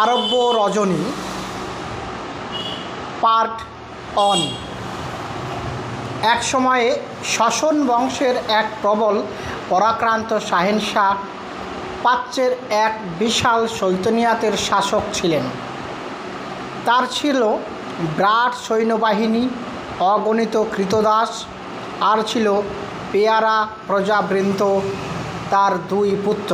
আরব্য Rajani part on এক সময়ে শাসন বংশের এক প্রবল পরাক্রান্ত শাহেনশাহ প্রাচ্যের এক বিশাল সৈতনিয়াতের শাসক ছিলেন। তার ছিল বিরাট সৈন্যবাহিনী, অগণিত কৃতদাস, আর ছিল পেয়ারা প্রজাবৃন্দ, তার দুই পুত্র।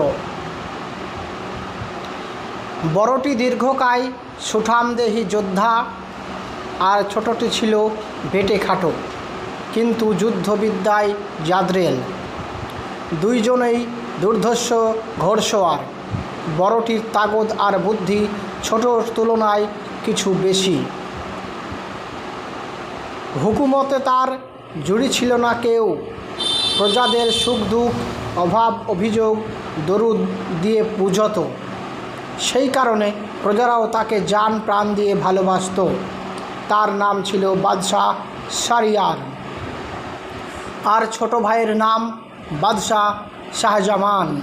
বড়টি দীর্ঘকায়, সুঠামদেহী যোদ্ধা, আর ছোটটি ছিল বেটে খাটো, কিন্তু যুদ্ধবিদ্যায় জাদ্রেল। দুইজনেই দুর্ধর্ষ ঘোড়সওয়ার। বড়টির তাগদ আর বুদ্ধি ছোটর তুলনায় কিছু বেশি। হুকুমতে তার জুড়ি ছিল না কেউ। প্রজাদের সুখ দুঃখ অভাব, অভিযোগ, দরুদ দিয়ে বুঝত সেই কারণে প্রজারাও তাকে জান প্রাণ দিয়ে ভালোবাসত। তার নাম ছিল বাদশাহ সারিয়ার। আর ছোট ভাইয়ের নাম বাদশাহ শাহজামান।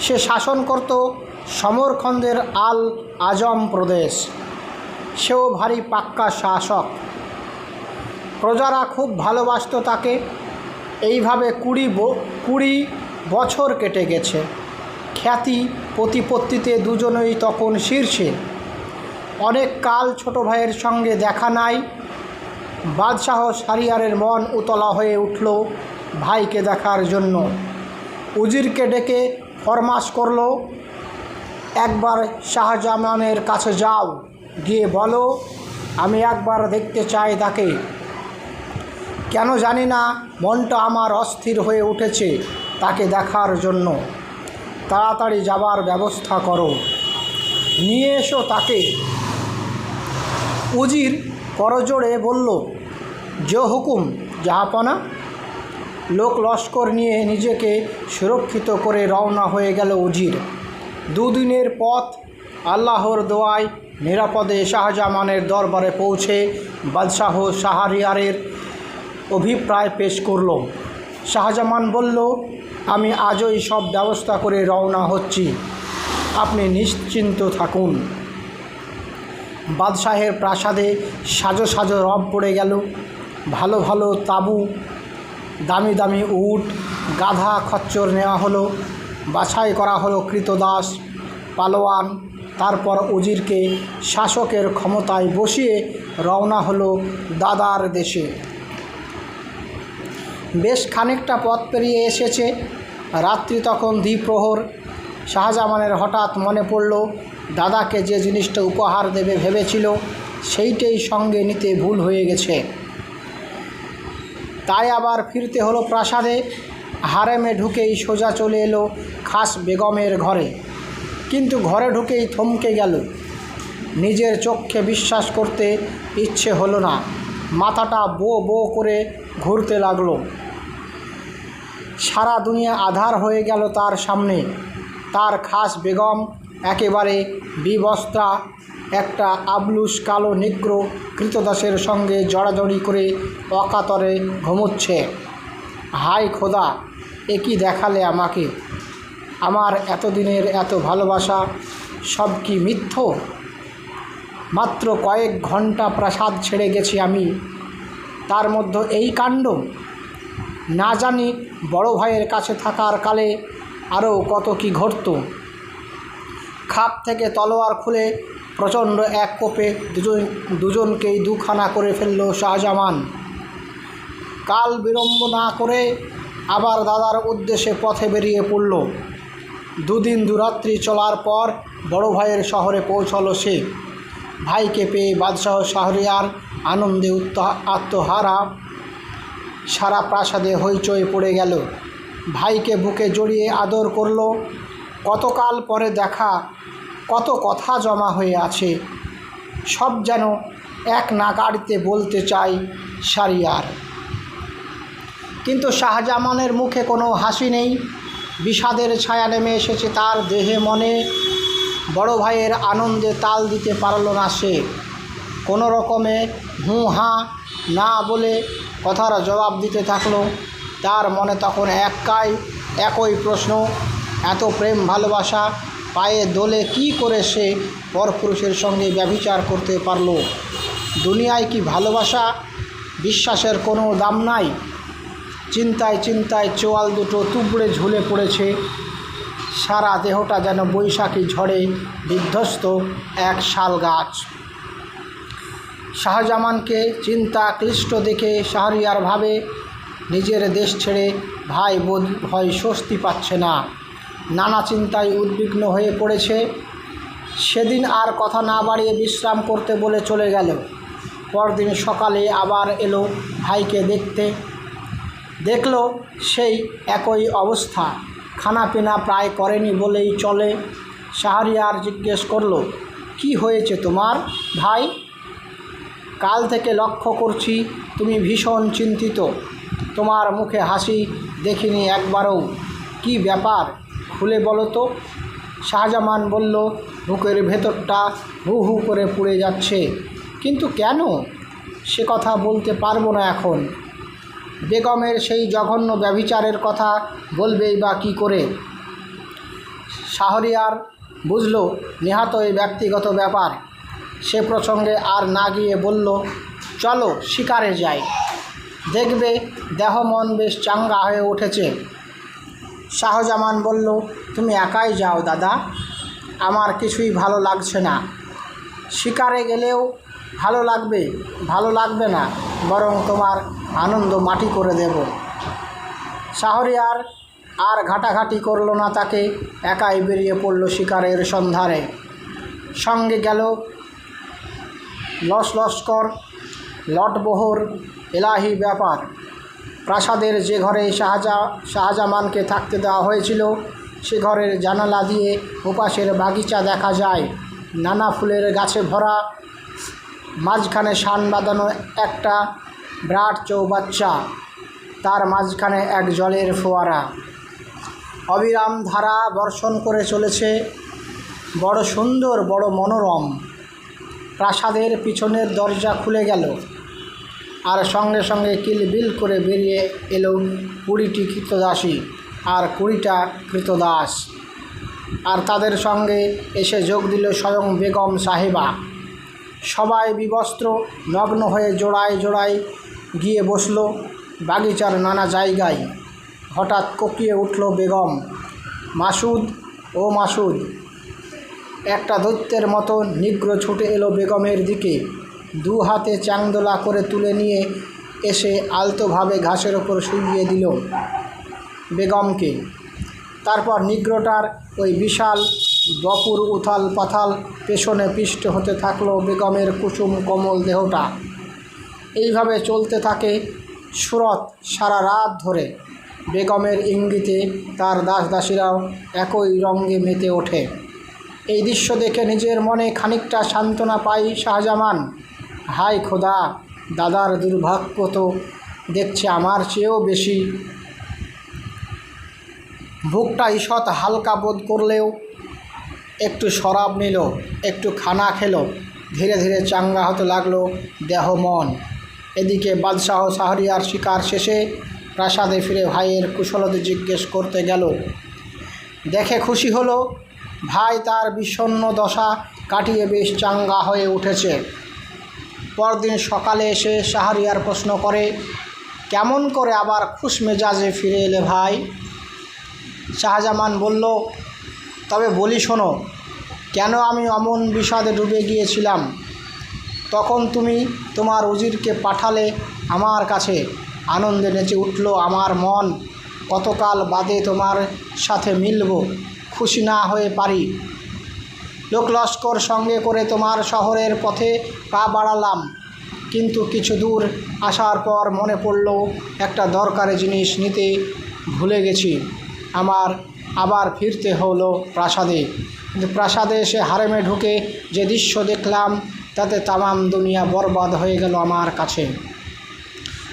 সে শাসন করত সমরখন্দের আল আজম প্রদেশ। সেও ভারী পাক্কা শাসক। প্রজারা খুব ভালোবাসত তাকে। এইভাবে কুড়ি কুড়ি বছর কেটে গেছে। খ্যাতি প্রতিপত্তিতে দুজনেই তখন শীর্ষে অনেক কাল ছোট ভাইয়ের সঙ্গে দেখা নাই। বাদশাহ সারিয়ারের মন উতলা হয়ে উঠল ভাইকে দেখার জন্য। উজিরকে ডেকে ফরমাস করল, একবার শাহজামানের কাছে যাও, গিয়ে বলো, আমি একবার দেখতে চাই তাকে। কেন জানি না, মনটা আমার অস্থির হয়ে উঠেছে তাকে দেখার জন্য। তাড়াতাড়ি যাবার ব্যবস্থা করো। নিয়ে এসো তাকে। উজির করজোড়ে বলল, যে হুকুম জাহাপনা লোক লস্কর নিয়ে নিজেকে সুরক্ষিত করে রওনা হয়ে গেল উজির। দুদিনের পথ আল্লাহর দোয়ায় নিরাপদে শাহজামানের দরবারে পৌঁছে বাদশাহ শাহরিয়ারের অভিপ্রায় পেশ করল। শাহজামান বলল, আমি আজই সব ব্যবস্থা করে রওনা হচ্ছি। আপনি নিশ্চিন্ত থাকুন। বাদশাহের প্রাসাদে সাজো সাজো রব পড়ে গেল। ভালো ভালো তাবু, দামি দামি উট, গাধা খচ্চর নেওয়া হলো। বাছাই করা হলো কৃতদাস, পালোয়ান। তারপর উজিরকে শাসকের ক্ষমতায় বসিয়ে রওনা হলো দাদার দেশে। বেশ খানিকটা পথ পেরিয়ে এসেছে। রাত্রি তখন দ্বিপ্রহর। শাহজামানের হঠাৎ মনে পড়ল, দাদাকে যে জিনিসটা উপহার দেবে ভেবেছিল, সেইটাই সঙ্গে নিতে ভুল হয়ে গেছে। তাই আবার ফিরতে হলো প্রাসাদে। হারেমে ঢুকেই সোজা চলে এলো খাস বেগমের ঘরে। কিন্তু ঘরে ঢুকেই থমকে গেল। নিজের চোখে বিশ্বাস করতে ইচ্ছে হলো না। মাথাটা বো বো করে ঘুরতে লাগল। সারা দুনিয়া আধার হয়ে গেল তার সামনে। তার খাস বেগম একেবারে বিবস্ত্রা একটা আবলুস কালো নিগ্র কৃতদাসের সঙ্গে জড়াজড়ি করে অকাতরে ঘুমোচ্ছে। হাই খোদা, এ কি দেখালে আমাকে? আমার এতদিনের এত ভালোবাসা সব কি মিথ্য? মাত্র কয়েক ঘণ্টা প্রাসাদ ছেড়ে গেছি আমি। তার মধ্যে এই কাণ্ড। না জানি বড় ভাইয়ের কাছে থাকার কালে আরও কত কি ঘটত। খাপ থেকে তলোয়ার খুলে প্রচণ্ড এক কোপে দুজন দুজনকেই দুখানা করে ফেলল শাহজামান। কাল বিলম্ব না করে আবার দাদার উদ্দেশ্যে পথে বেরিয়ে পড়ল। দুদিন দুরাত্রি চলার পর বড় ভাইয়ের শহরে পৌঁছলো সে। ভাইকে পেয়ে বাদশাহ শাহরিয়ার আনন্দে আত্মহারা সারা প্রাসাদে হইচই পড়ে গেল। ভাইকে বুকে জড়িয়ে আদর করল, কতকাল পরে দেখা, কত কথা জমা হয়ে আছে, সব যেন এক নাগাড়িতে বলতে চাই সারিয়ার কিন্তু শাহজামানের মুখে কোনো হাসি নেই। বিষাদের ছায়া নেমে এসেছে তার দেহে মনে বড় ভাইয়ের আনন্দে তাল দিতে পারল না সে। কোনো রকমে হুঁ হাঁ না বলে কথার জবাব দিতে থাকল। তার মনে তখন একাই একই প্রশ্ন, এত প্রেম ভালোবাসা, পায়ে দোলে কি করে সে পরপুরুষের সঙ্গে ব্যভিচার করতে পারল? দুনিয়ায় কি ভালোবাসা বিশ্বাসের কোনো দাম নাই? চিন্তায় চিন্তায় চোয়াল দুটো তুবড়ে ঝুলে পড়েছে। সারা দেহটা যেন বৈশাখী ঝড়ে বিধ্বস্ত এক শাল গাছ। শাহজামানকে চিন্তা ক্লিষ্ট দেখে শাহরিয়ার ভাবে নিজের দেশ ছেড়ে ভাই বোধ হয় স্বস্তি পাচ্ছে না। নানা চিন্তায় উদ্বিগ্ন হয়ে পড়েছে। সেদিন আর কথা না বাড়িয়ে বিশ্রাম করতে বলে চলে গেল। পরদিন সকালে আবার এলো ভাইকে দেখতে। দেখল সেই একই অবস্থা। খানাপিনা প্রায় করেনি বলেই চলে। শাহরিয়ার জিজ্ঞেস করল, কি হয়েছে তোমার ভাই? কাল থেকে লক্ষ্য করছি তুমি ভীষণ চিন্তিত। তোমার মুখে হাসি দেখিনি একবারও। কি ব্যাপার? খুলে বলো তো। শাহজামান বলল, বুকের ভেতরটা হু হু করে পুড়ে যাচ্ছে। কিন্তু কেন? সে কথা বলতে পারব না এখন। বেগমের সেই জঘন্য ব্যভিচারের কথা বলবেই বা কী করে? শাহরিয়ার বুঝল এই ব্যক্তিগত ব্যাপার। সে প্রসঙ্গে আর না গিয়ে বলল, চলো, শিকারে যাই। দেখবে দেহ মন বেশ চাঙ্গা হয়ে উঠেছে। শাহজামান বলল, তুমি একাই যাও দাদা। আমার কিছুই ভালো লাগছে না। শিকারে গেলেও ভালো লাগবে ভালো লাগবে না, বরং তোমার আনন্দ মাটি করে দেব। শাহরিয়ার আর ঘাটাঘাটি করল না তাকে, একাই বেরিয়ে পড়ল শিকারের সন্ধানে। সঙ্গে গেল লস লস্কর লটবহর এলাহি ব্যাপার। প্রাসাদের যে ঘরে শাহজা, শাহজামানকে থাকতে দেওয়া হয়েছিল, সে ঘরের জানালা দিয়ে ওপাশের বাগিচা দেখা যায়। নানা ফুলের গাছে ভরা মাঝখানে শান বাঁধানো একটা বিরাট চৌবাচ্চা, তার মাঝখানে এক জলের ফোয়ারা। অবিরাম ধারা বর্ষণ করে চলেছে, বড় সুন্দর, বড় মনোরম। প্রাসাদের পিছনের দরজা খুলে গেল, আর সঙ্গে সঙ্গে কিলবিল করে বেরিয়ে এলো কুড়িটি কৃতদাসী আর কুড়িটা কৃতদাস। আর তাদের সঙ্গে এসে যোগ দিল স্বয়ং বেগম সাহেবা। সবাই বিবস্ত্র নগ্ন হয়ে জোড়ায় জোড়ায় গিয়ে বসল বাগিচার নানা জায়গায়। হঠাৎ কোকিয়ে উঠল বেগম, মাসুদ, ও মাসুদ। একটা দৈত্যের মতো নিগ্র ছুটে এলো বেগমের দিকে। দু হাতে চাংদোলা করে তুলে নিয়ে এসে আলতোভাবে ঘাসের ওপর শুইয়ে দিল বেগমকে। তারপর নিগ্রটার ওই বিশাল বপুর উথাল পাথাল পেছনে পিষ্ট হতে থাকল বেগমের কুসুম কমল দেহটা। এইভাবে চলতে থাকে সুরত সারা রাত ধরে। বেগমের ইঙ্গিতে তার দাস দাসীরাও একই রঙ্গে মেতে ওঠে। এই দৃশ্য দেখে নিজের মনে খানিকটা সান্ত্বনা পাই শাহজামান। হাই খোদা, দাদার দুর্ভাগ্য তো দেখছে আমার চেয়েও বেশি। বুকটা ঈষৎ হালকা বোধ করলেও একটু শরাব নিল, একটু খানা খেলো। ধীরে ধীরে চাঙ্গা হতে লাগল দেহ মন। এদিকে বাদশাহ শাহরিয়ার শিকার শেষে প্রাসাদে ফিরে ভাইয়ের কুশলতে জিজ্ঞেস করতে গেল, দেখে খুশি হলো? ভাই তার বিষণ্ণ দশা কাটিয়ে বেশ চাঙ্গা হয়ে উঠেছে। পরদিন সকালে এসে শাহরিয়ার প্রশ্ন করে, কেমন করে আবার খুশ মেজাজে ফিরে এলে ভাই? শাহজামান বলল তবে বলি শোনো, কেন আমি অমন বিষাদে ডুবে গিয়েছিলাম? তখন তুমি তোমার উজিরকে পাঠালে আমার কাছে। আনন্দে নেচে উঠল আমার মন। কতকাল বাদে তোমার সাথে মিলব, খুশি না হয়ে পারি। লোক লস্কর সঙ্গে করে তোমার শহরের পথে পা বাড়ালাম। কিন্তু কিছু দূর আসার পর মনে পড়ল একটা দরকারি জিনিস নিতে ভুলে গেছি। আমার আবার ফিরতে হলো প্রাসাদে। কিন্তু প্রাসাদে এসে হারেমে ঢুকে যে দৃশ্য দেখলাম, তাতে তামাম দুনিয়া বরবাদ হয়ে গেল আমার কাছে।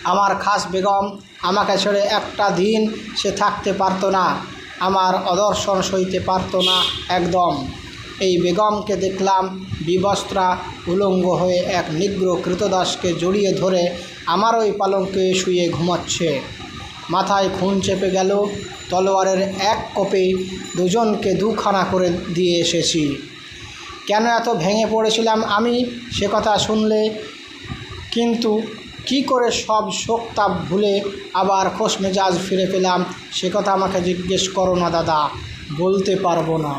আমার খাস বেগম আমাকে ছেড়ে একটা দিন সে থাকতে পারতো না, আমার অদর্শন সইতে পারতো না একদম। এই বেগমকে দেখলাম বিবস্ত্রা উলঙ্গ হয়ে এক নিগ্র কৃতদাসকে জড়িয়ে ধরে আমার ওই পালঙ্কে শুয়ে ঘুমাচ্ছে। মাথায় খুন চেপে গেল। তলোয়ারের এক কোপে দুজনকে দুখানা করে দিয়ে এসেছি। কেন এত ভেঙে পড়েছিলাম আমি? সে কথা শুনলে কিন্তু কি করে সব শোকতাপ ভুলে আবার খোশ মেজাজ ফিরে পেলাম? সে কথা আমাকে জিজ্ঞেস করো না দাদা, বলতে পারব না।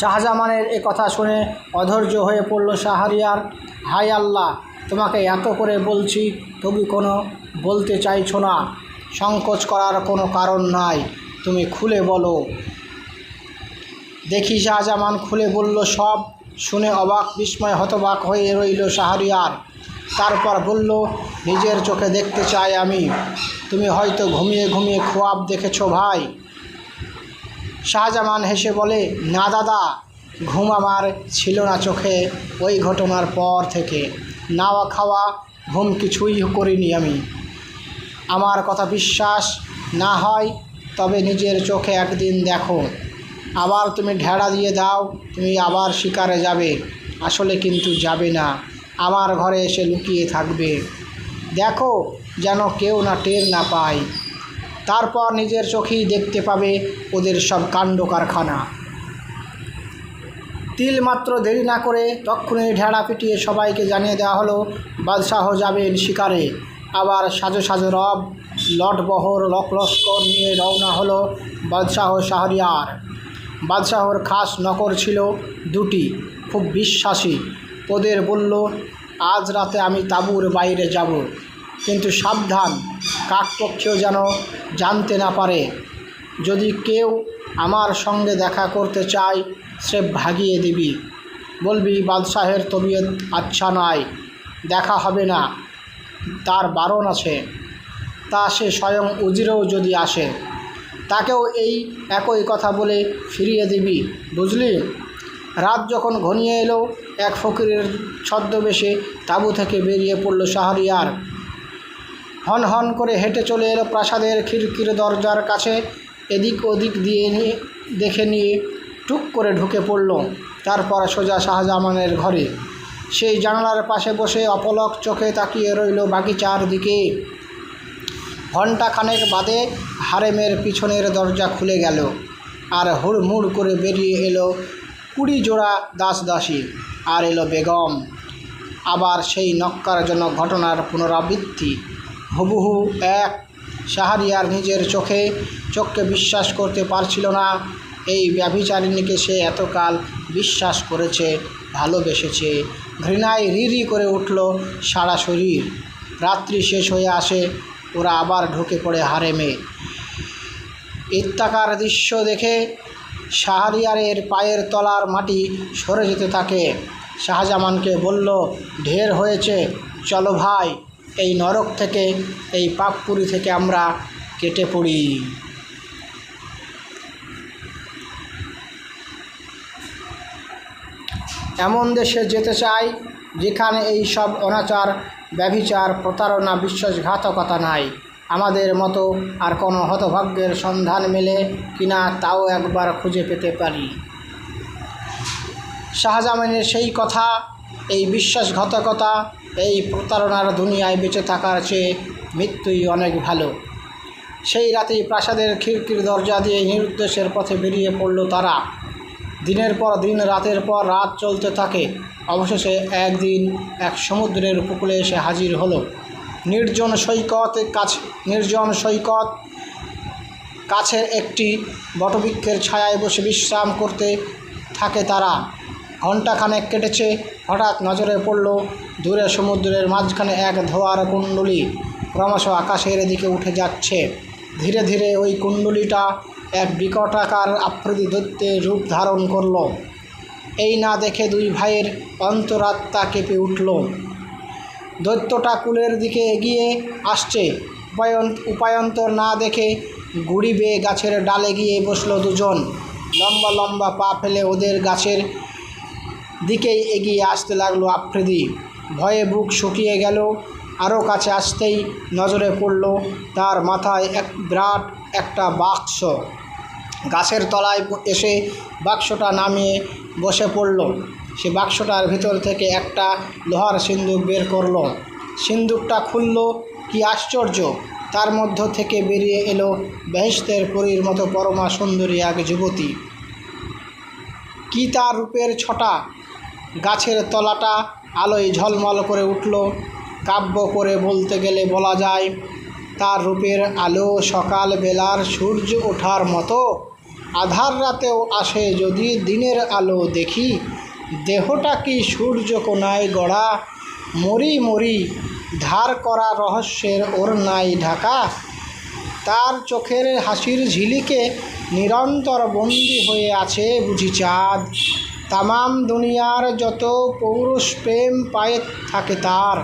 শাহজামানের এ কথা শুনে অধৈর্য হয়ে পড়ল শাহরিয়ার। হাই আল্লাহ তোমাকে এত করে বলছি, তবু কোনো বলতে চাইছো না। সংকোচ করার কোনো কারণ নাই, তুমি খুলে বলো। দেখি শাহজামান খুলে বলল, সব শুনে অবাক বিস্ময় হতবাক হয়ে রইল শাহরিয়ার। তারপর বলল, নিজের চোখে দেখতে চাই আমি। তুমি হয়তো ঘুমিয়ে ঘুমিয়ে খোয়াব দেখেছ ভাই। শাহজামান হেসে বলে, না দাদা, ঘুম আমার ছিল না চোখে ওই ঘটনার পর থেকে। নাওয়া খাওয়া, ঘুম কিছুই করিনি আমি। আমার কথা বিশ্বাস না হয়, তবে নিজের চোখে একদিন দেখো। আবার তুমি ঢেড়া দিয়ে দাও, তুমি আবার শিকারে যাবে। আসলে কিন্তু যাবে না, আমার ঘরে এসে লুকিয়ে থাকবে। দেখো যেন কেউ না টের না পায়। তারপর নিজের চোখেই দেখতে পাবে ওদের সব কাণ্ড কারখানা। তিল মাত্র দেরি না করে তক্ষুনি ঢেড়া পিটিয়ে সবাইকে জানিয়ে দেওয়া হলো, বাদশাহ যাবেন শিকারে। আবার সাজো সাজো রব লটবহর লকলস্কর নিয়ে রওনা হলো বাদশাহ শাহরিয়ার। বাদশাহর খাস নকর ছিল দুটি, খুব বিশ্বাসী। ওদের বলল, আজ রাতে আমি তাঁবুর বাইরে যাব। কিন্তু সাবধান কাকপক্ষেও যেন জানতে না পারে। যদি কেউ আমার সঙ্গে দেখা করতে চায় সে ভাগিয়ে দিবি। বলবি, বাদশাহের তবিয়ত আচ্ছা নয় দেখা হবে না, তার বারণ আছে। তা সে স্বয়ং উজিরেও যদি আসে, তাকেও এই একই কথা বলে ফিরিয়ে দিবি, বুঝলি? রাত যখন ঘনিয়ে এলো, এক ফকিরের ছদ্মবেশে তাঁবু থেকে বেরিয়ে পড়ল শাহরিয়ার। হন হন করে হেঁটে চলে এলো প্রাসাদের খিড়কির দরজার কাছে, এদিক ওদিক দিয়ে নিয়ে দেখে নিয়ে টুক করে ঢুকে পড়ল তারপর সোজা শাহজামানের ঘরে। সেই জানালার পাশে বসে অপলক চোখে তাকিয়ে রইল বাগিচার দিকে ঘণ্টা খানেক বাদে হারেমের পিছনের দরজা খুলে গেল আর হুড়মুড় করে বেরিয়ে এলো কুড়ি জোড়া দাস দাসী আর এলো বেগম। আবার সেই নক্কারজনক ঘটনার পুনরাবৃত্তি। হুবহু এক, শাহরিয়ার নিজের চোখে চোখকে বিশ্বাস করতে পারছিল না। এই ব্যভিচারিণীকে সে এতকাল বিশ্বাস করেছে, ভালোবেসেছে। ঘৃণায় রি করে উঠল সারা শরীর। রাত্রি শেষ হয়ে আসে, ওরা আবার ঢুকে পড়ে হারেমে ইত্তাকার দৃশ্য দেখে শাহরিয়ারের পায়ের তলার মাটি সরে যেতে থাকে। শাহজামানকে বলল, ঢের হয়েছে, চলো ভাই, এই নরক থেকে, এই পাকপুরি থেকে আমরা কেটে পড়ি। এমন দেশে যেতে চাই যেখানে এই সব অনাচার, ব্যভিচার, প্রতারণা, বিশ্বাসঘাতকতা নাই। আমাদের মতো আর কোনো হতভাগ্যের সন্ধান মেলে কিনা তাও একবার খুঁজে পেতে পারি। শাহজামানের সেই কথা, এই বিশ্বাসঘাতকতা, এই প্রতারণার দুনিয়ায় বেঁচে থাকার চেয়ে মৃত্যুই অনেক ভালো। সেই রাতেই প্রাসাদের খিড়কির দরজা দিয়ে নিরুদ্দেশের পথে বেরিয়ে পড়ল তারা। দিনের পর দিন, রাতের পর রাত চলতে থাকে। অবশেষে একদিন এক সমুদ্রের উপকূলে এসে হাজির হলো। নির্জন সৈকত কাছে, নির্জন সৈকত কাছের একটি বটবৃক্ষের ছায়ায় বসে বিশ্রাম করতে থাকে তারা। ঘণ্টাখানেক কেটেছে, হঠাৎ নজরে পড়ল দূরে সমুদ্রের মাঝখানে এক ধোয়ার কুণ্ডলী। ক্রমশ আকাশের দিকে উঠে যাচ্ছে। ধীরে ধীরে ওই কুণ্ডলীটা এক বিকটাকার আফ্রিদি দৈত্যের রূপ ধারণ করল। এই না দেখে দুই ভাইয়ের অন্তরাত্মা কেঁপে উঠল। দৈত্যটা কুলের দিকে এগিয়ে আসছে। উপায়ন উপায়ন্তর না দেখে গুড়ি বেয়ে গাছের ডালে গিয়ে বসল দুজন। লম্বা লম্বা পা ফেলে ওদের গাছের দিকেই এগিয়ে আসতে লাগল আফ্রিদি। ভয়ে বুক শুকিয়ে গেল আরও কাছে আসতেই নজরে পড়ল তার মাথায় এক বিরাট একটা বাক্স। গাছের তলায় এসে বাক্সটা নামিয়ে বসে পড়ল। সে বাক্সটার ভিতর থেকে একটা লোহার সিন্দুক বের করল। সিন্দুকটা খুলল, কি আশ্চর্য! তার মধ্য থেকে বেরিয়ে এলো বেহেস্তের পরীর মতো পরমা সুন্দরী এক যুবতী। কি তার রূপের ছটা? গাছের তলাটা আলোয় ঝলমল করে উঠল। কাব্য করে বলতে গেলে বলা যায় তার রূপের আলো সকাল বেলার সূর্য ওঠার মতো। আধার রাতেও আসে যদি দিনের আলো দেখি। দেহটা কি সূর্য কোনায় গড়া? মরি মরি ধার করা রহস্যের ওর নাই ঢাকা। তার চোখের হাসির ঝিলিকে নিরন্তর বন্দি হয়ে আছে বুঝি চাঁদ। তামাম দুনিয়ার যত পৌরুষ প্রেম পায়ে থাকে তার।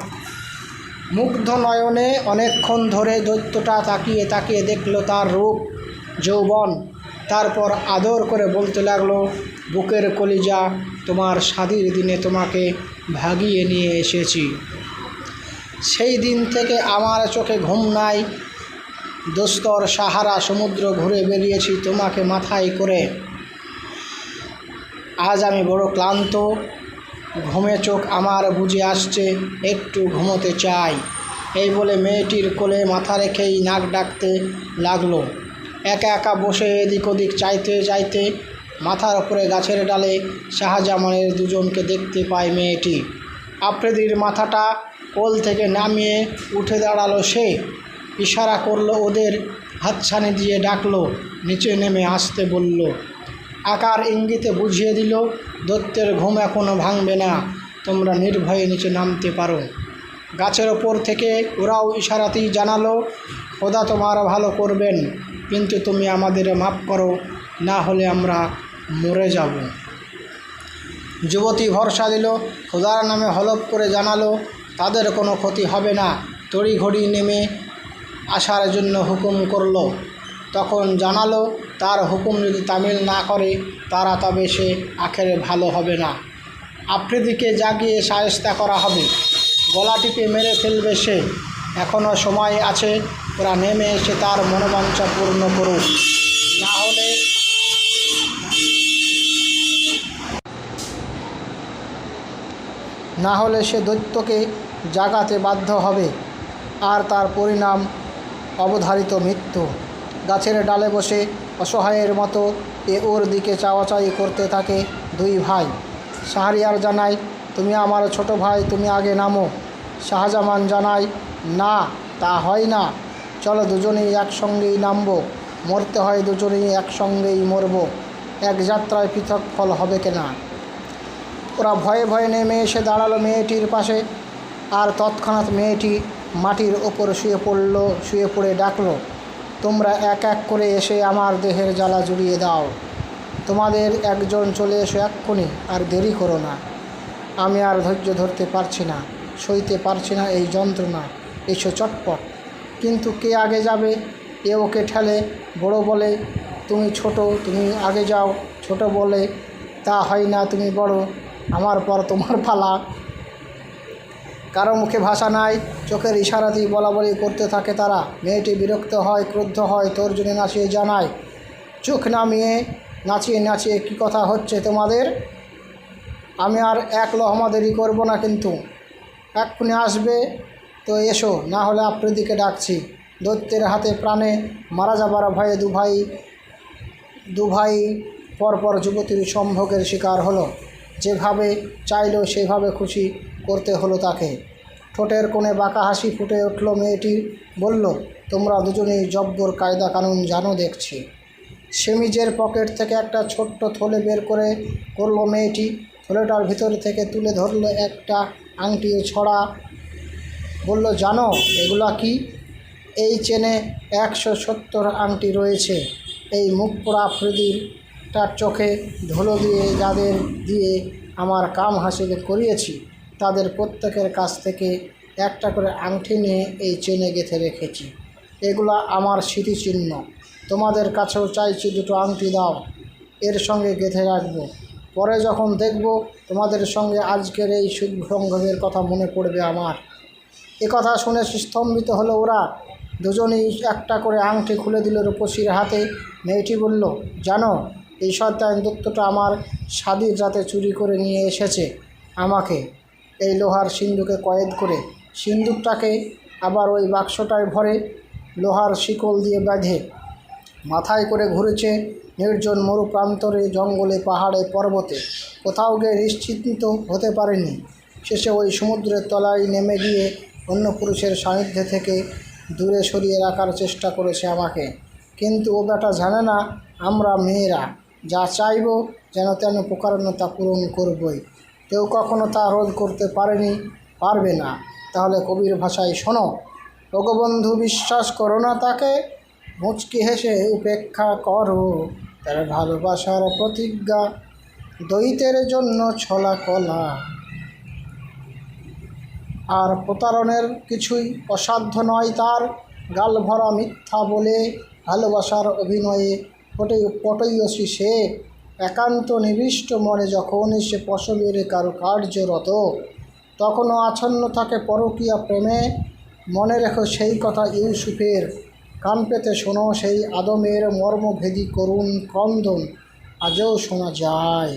মুগ্ধ নয়নে অনেকক্ষণ ধরে দৈত্যটা তাকিয়ে তাকিয়ে দেখল তার রূপ, যৌবন। তারপর আদর করে বলতে লাগল, বুকের কলিজা তোমার স্বাধীর দিনে তোমাকে ভাগিয়ে নিয়ে এসেছি। সেই দিন থেকে আমার চোখে ঘুম নাই। দোস্তর সাহারা সমুদ্র ঘুরে বেরিয়েছি তোমাকে মাথায় করে। আজ আমি বড় ক্লান্ত ঘুমে চোখ আমার বুঝে আসছে, একটু ঘুমোতে চাই। এই বলে মেয়েটির কোলে মাথা রেখেই নাক ডাকতে লাগল। একা একা বসে এদিক ওদিক চাইতে চাইতে মাথার উপরে গাছের ডালে শাহজামানের দুজনকে দেখতে পায় মেয়েটি। আফ্রিদির মাথাটা কোল থেকে নামিয়ে উঠে দাঁড়াল সে। ইশারা করল ওদের হাতছানি দিয়ে ডাকলো, নিচে নেমে আসতে বলল। আকার ইঙ্গিতে বুঝিয়ে দিল দত্তের ঘুম এখনও ভাঙবে না, তোমরা নির্ভয়ে নিচে নামতে পারো। গাছের ওপর থেকে ওরাও ইশারাতেই জানালো, খোদা তোমার ভালো করবেন, কিন্তু তুমি আমাদের মাফ করো, না হলে আমরা মরে যাব। যুবতী ভরসা দিল, খোদার নামে হলফ করে জানালো, তাদের কোনো ক্ষতি হবে না। তড়িঘড়ি নেমে আসার জন্য হুকুম করল। তখন জানালো, তার হুকুম যদি তামিল না করে, তারা তবে সে আখেরে ভালো হবে না। আফ্রিদিকে জাগিয়ে সায়স্তা করা হবে। গলা টিপে মেরে ফেলবে সে। এখনও সময় আছে, ওরা নেমে এসে তার মনোবাঞ্ছা পূর্ণ করুক। না হলে না হলে সে দৈত্যকে জাগাতে বাধ্য হবে। আর তার পরিণাম অবধারিত মৃত্যু। গাছের ডালে বসে অসহায়ের মতো এ ওর দিকে চাওয়াচাই করতে থাকে দুই ভাই। শাহরিয়ার জানায়, তুমি আমার ছোট ভাই, তুমি আগে নামো। শাহজামান জানায়, না, তা হয় না। চলো দুজনেই একসঙ্গেই নামবো। মরতে হয় দুজনেই একসঙ্গেই মরব। এক যাত্রায় পৃথক ফল হবে কেনা? ওরা ভয়ে ভয়ে নেমে এসে দাঁড়াল মেয়েটির পাশে। আর তৎক্ষণাৎ মেয়েটি মাটির ওপর শুয়ে পড়ল, শুয়ে পড়ে ডাকলো। তোমরা এক এক করে এসে আমার দেহের জ্বালা জুড়িয়ে দাও। তোমাদের একজন চলে এসো এক্ষুনি, আর দেরি করো না। আমি আর ধৈর্য ধরতে পারছি না, সইতে পারছি না এই যন্ত্রণা। এসো চটপট। কিন্তু কে আগে যাবে? এ ওকে ঠেলে, বড় বলে, তুমি ছোট, তুমি আগে যাও। ছোট বলে, তা হয় না তুমি বড়। আমার পর তোমার পালা। কারও মুখে ভাষা নাই, চোখের ইশারাতেই বলা বলি করতে থাকে তারা। মেয়েটি বিরক্ত হয়, ক্রুদ্ধ হয় তোর জন্য নাচিয়ে জানায়, চোখ নামিয়ে, নাচিয়ে নাচিয়ে কী কথা হচ্ছে তোমাদের? আমি আর এক লহমা দেরি করব না কিন্তু। এক্ষুনি আসবে, তো এসো, না হলে আফ্রিদিকে ডাকছি। দৈত্যের হাতে প্রাণে মারা যাবার ভয়ে দুভাই দুভাই পরপর যুবতীর সম্ভোগের শিকার হলো। যেভাবে চাইলো সেভাবে খুশি করতে হলো তাকে। ঠোঁটের কোণে বাঁকা হাসি ফুটে উঠল মেয়েটি। বলল, তোমরা দুজনেই জব্বর কায়দা কানুন জানো দেখছি। সেমিজের পকেট থেকে একটা ছোট্ট থলে বের করে করল মেয়েটি। থলেটার ভিতর থেকে তুলে ধরলো একটা আংটি ছড়া। বলল, জানো, এগুলা কি? এই চেনে একশো সত্তর আংটি রয়েছে। এই মুখ পোড়া আফ্রিদির তার চোখে ধুলো দিয়ে যাদের দিয়ে আমার কাম হাসিল করিয়েছি। তাদের প্রত্যেকের কাছ থেকে একটা করে আংটি নিয়ে এই চেনে গেঁথে রেখেছি। এগুলো আমার স্মৃতিচিহ্ন। তোমাদের কাছেও চাইছি দুটো আংটি দাও। এর সঙ্গে গেঁথে রাখব। পরে যখন দেখব, তোমাদের সঙ্গে আজকের এই শুভসংঘের কথা মনে পড়বে আমার। এ কথা শুনে স্তম্ভিত হলো ওরা। দুজনেই একটা করে আংটি খুলে দিল রূপসীর হাতে। মেয়েটি বলল, জানো, এই সত্যায়ন দত্তটা আমার স্বাদীর রাতে চুরি করে নিয়ে এসেছে আমাকে। এই লোহার সিন্ধুকে কয়েদ করে সিন্দুকটাকে আবার ওই বাক্সটায় ভরে লোহার শিকল দিয়ে বাঁধে মাথায় করে ঘুরেছে নির্জন মরু প্রান্তরে জঙ্গলে, পাহাড়ে, পর্বতে। কোথাও গিয়ে নিশ্চিন্ত হতে পারেনি। শেষে ওই সমুদ্রের তলায় নেমে গিয়ে অন্য পুরুষের সান্নিধ্যে থেকে দূরে সরিয়ে রাখার চেষ্টা করেছে আমাকে। কিন্তু ও বেটা জানে না, আমরা মেয়েরা, যা চাইব যেন তেন প্রকারণ পূরণ করবই। কেউ কখনো তা রোধ করতে পারেনি, পারবে না। তাহলে কবির ভাষায় শোনো, ভগবন্ধু বিশ্বাস করো না তাকে, মুচকি হেসে উপেক্ষা করো। তার ভালোবাসার প্রতিজ্ঞা, দ্বৈতের জন্য ছলা কলা। আর প্রতারণের কিছুই অসাধ্য নয় তার, গাল ভরা মিথ্যা বলে ভালোবাসার অভিনয়ে পটে পটইয়সী সে। একান্ত নিবিষ্ট মনে যখন সে পশমের কারও কার্যরত তখনও আচ্ছন্ন থাকে পরকীয়া প্রেমে। মনে রেখো সেই কথা ইউসুফের কান পেতে শোনো, সেই আদমের মর্মভেদী করুণ ক্রন্দন আজও শোনা যায়।